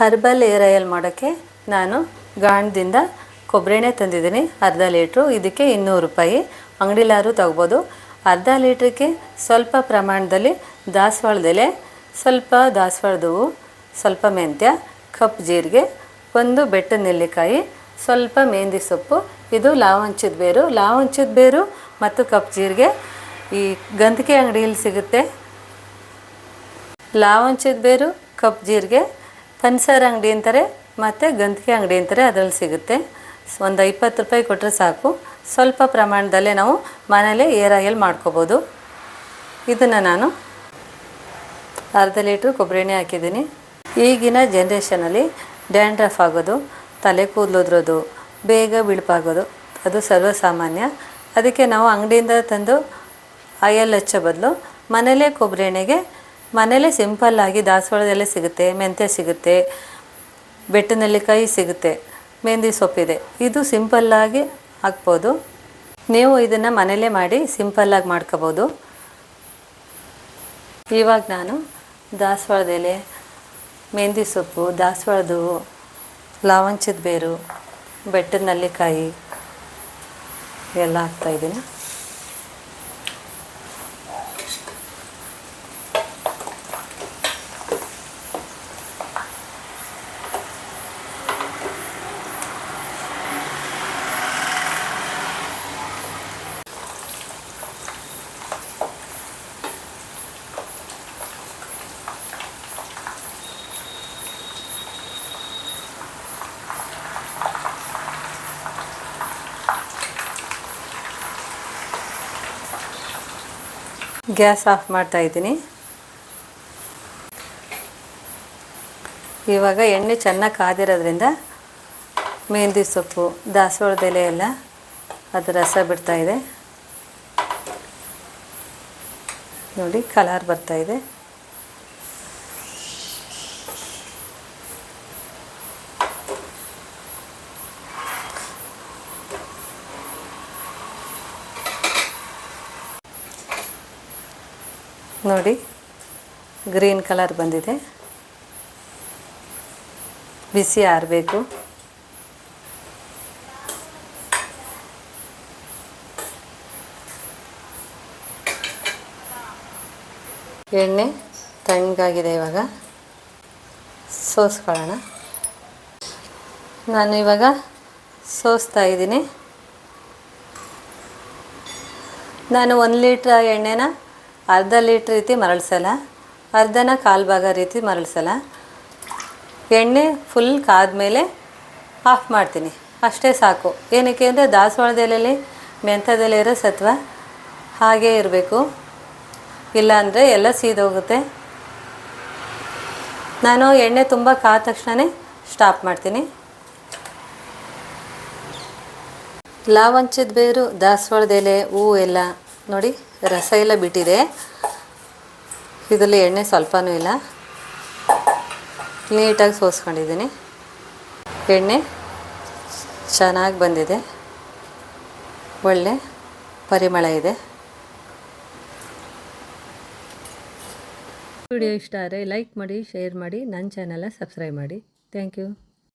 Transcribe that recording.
Herbal air oil ಮಾಡೋಕ್ಕೆ ನಾನು ಗಾಣದಿಂದ ಕೊಬ್ಬರಿ ಎಣ್ಣೆ ತಂದಿದ್ದೀನಿ, ಅರ್ಧ ಲೀಟ್ರು. ಇದಕ್ಕೆ ಇನ್ನೂರು ರೂಪಾಯಿ. ಅಂಗಡಿಲಾದ್ರೂ ತಗ್ಬೋದು. ಅರ್ಧ ಲೀಟ್ರಿಗೆ ಸ್ವಲ್ಪ ಪ್ರಮಾಣದಲ್ಲಿ ದಾಸವಾಳದೆಲೆ ಸ್ವಲ್ಪ ದಾಸವಾಳದ ಹೂವು, ಸ್ವಲ್ಪ ಮೆಂತ್ಯ, ಕಪ್ ಜೀರಿಗೆ, ಒಂದು ಬೆಟ್ಟ ನೆಲ್ಲಿಕಾಯಿ, ಸ್ವಲ್ಪ ಮೆಹಂದಿ ಸೊಪ್ಪು. ಇದು ಲಾವಂಚದ ಬೇರು. ಲಾವಂಚದ ಬೇರು ಮತ್ತು ಕಪ್ ಜೀರಿಗೆ ಈ ಗಂಧಿಕೆ ಅಂಗಡಿಯಲ್ಲಿ ಸಿಗುತ್ತೆ. ಲಾವಂಚದ ಬೇರು, ಕಪ್ ಜೀರಿಗೆ ಪನ್ಸರ್ ಅಂಗಡಿ ಅಂತಾರೆ, ಮತ್ತು ಗಂತಿಗೆ ಅಂಗಡಿ ಅಂತಾರೆ, ಅದರಲ್ಲಿ ಸಿಗುತ್ತೆ. ಒಂದು ಇಪ್ಪತ್ತು ರೂಪಾಯಿ ಕೊಟ್ಟರೆ ಸಾಕು. ಸ್ವಲ್ಪ ಪ್ರಮಾಣದಲ್ಲೇ ನಾವು ಮನೇಲೇ ಏರ್ ಆಯಲ್ ಮಾಡ್ಕೋಬೋದು. ಇದನ್ನು ನಾನು ಅರ್ಧ ಲೀಟ್ರ್ ಕೊಬ್ಬರಿ ಎಣ್ಣೆ ಹಾಕಿದ್ದೀನಿ. ಈಗಿನ ಜನ್ರೇಷನಲ್ಲಿ ಡ್ಯಾಂಡ್ರಫ್ ಆಗೋದು, ತಲೆ ಕೂದಲುದ್ರೋದು, ಬೇಗ ಬಿಳುಪಾಗೋದು, ಅದು ಸರ್ವಸಾಮಾನ್ಯ. ಅದಕ್ಕೆ ನಾವು ಅಂಗಡಿಯಿಂದ ತಂದು ಆಯಲ್ ಹಚ್ಚೋ ಬದಲು ಮನೇಲೇ ಕೊಬ್ಬರಿ ಎಣ್ಣೆಗೆ ಮನೇಲೇ ಸಿಂಪಲ್ಲಾಗಿ ದಾಸವಾಳದ ಎಲೆ ಸಿಗುತ್ತೆ, ಮೆಂತ್ಯ ಸಿಗುತ್ತೆ, ಬೆಟ್ಟ ನೆಲ್ಲಿಕಾಯಿ ಸಿಗುತ್ತೆ, ಮೆಹಂದಿ ಸೊಪ್ಪಿದೆ ಇದು. ಸಿಂಪಲ್ಲಾಗಿ ಹಾಕ್ಬೋದು. ನೀವು ಇದನ್ನು ಮನೇಲೇ ಮಾಡಿ ಸಿಂಪಲ್ಲಾಗಿ ಮಾಡ್ಕೋಬೋದು. ಇವಾಗ ನಾನು ದಾಸವಾಳದ ಎಲೆ, ಮೆಹಂದಿ ಸೊಪ್ಪು ದಾಸವಾಳದ ಹೂವು ಲಾವಂಚದ ಬೇರು, ಬೆಟ್ಟದ ನೆಲ್ಲಿಕಾಯಿ ಎಲ್ಲ ಹಾಕ್ತಾಯಿದ್ದೀನಿ ಗ್ಯಾಸ್ ಆಫ್ ಮಾಡ್ತಾ ಇದ್ದೀನಿ. ಇವಾಗ ಎಣ್ಣೆ ಚೆನ್ನಾಗಿ ಕಾದಿರೋದ್ರಿಂದ ಮೆಹಂದಿ ಸೊಪ್ಪು, ದಾಸವಾಳದ ಎಲೆ ಎಲ್ಲ ಅದು ರಸ ಬಿಡ್ತಾಯಿದೆ ನೋಡಿ, ಕಲರ್ ಬರ್ತಾ ನೋಡಿ, ಗ್ರೀನ್ ಕಲರ್ ಬಂದಿದೆ. ಬಿಸಿ ಆರಬೇಕು. ಎಣ್ಣೆ ತಣ್ಣಗಾಗಿದೆ ಇವಾಗ. ಸೋಸ್ಕೊಳ್ಳೋಣ. ನಾನು ಇವಾಗ ಸೋಸ್ತಾ ಇದ್ದೀನಿ. ನಾನು ಒಂದು ಲೀಟ್ರ್ ಎಣ್ಣೆನ ಅರ್ಧ ಲೀಟ್ರ್ ರೀತಿ ಮರಳಿಸಲ್ಲ, ಅರ್ಧನ ಕಾಲು ಭಾಗ ರೀತಿ ಮರಳಿಸಲ್ಲ. ಎಣ್ಣೆ ಫುಲ್ ಕಾದ್ಮೇಲೆ ಆಫ್ ಮಾಡ್ತೀನಿ. ಅಷ್ಟೇ ಸಾಕು. ಏನಕ್ಕೆ ಅಂದರೆ ದಾಸವಾಳದ ಎಲೆಯಲ್ಲಿ ಮೆಂಥದೆಲೆ ಇರೋ ಸತ್ವ ಹಾಗೇ ಇರಬೇಕು. ಇಲ್ಲಾಂದರೆ ಎಲ್ಲ ಸೀದೋಗುತ್ತೆ. ನಾನು ಎಣ್ಣೆ ತುಂಬ ಕಾದ ತಕ್ಷಣವೇ ಸ್ಟಾಪ್ ಮಾಡ್ತೀನಿ. ಲಾವಂಚದ ಬೇರು ದಾಸವಾಳದ ಎಲೆ ಹೂವು ಎಲ್ಲ ನೋಡಿ, ರಸ ಎಲ್ಲ ಬಿಟ್ಟಿದೆ. ಇದರಲ್ಲಿ ಎಣ್ಣೆ ಸ್ವಲ್ಪನೂ ಇಲ್ಲ. ನೀಟಾಗಿ ಸೋಸ್ಕೊಂಡಿದ್ದೀನಿ. ಎಣ್ಣೆ ಚೆನ್ನಾಗಿ ಬಂದಿದೆ. ಒಳ್ಳೆ ಪರಿಮಳ ಇದೆ. ವಿಡಿಯೋ ಇಷ್ಟ ಆದರೆ ಲೈಕ್ ಮಾಡಿ, ಶೇರ್ ಮಾಡಿ, ನನ್ನ ಚಾನಲ್ನ ಸಬ್ಸ್ಕ್ರೈಬ್ ಮಾಡಿ. Thank you.